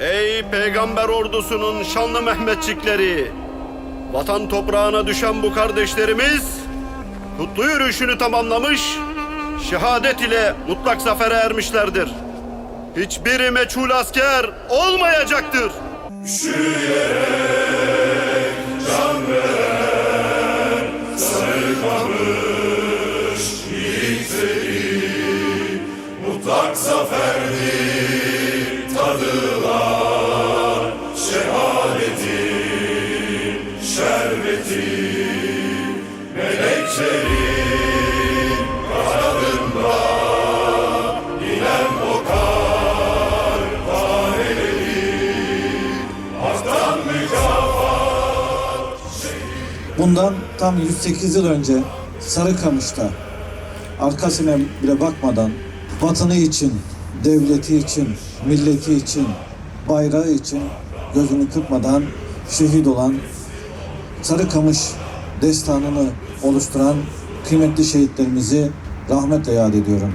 Ey peygamber ordusunun şanlı Mehmetçikleri! Vatan toprağına düşen bu kardeşlerimiz kutlu yürüyüşünü tamamlamış, şehadet ile mutlak zafere ermişlerdir. Hiçbiri meçhul asker olmayacaktır. Mutlak zaferdi tadılar Bundan tam 108 yıl önce Sarıkamış'ta arkasına bile bakmadan vatanı için, devleti için, milleti için, bayrağı için gözünü kırpmadan şehit olan Sarıkamış destanını oluşturan kıymetli şehitlerimizi rahmetle yad ediyorum.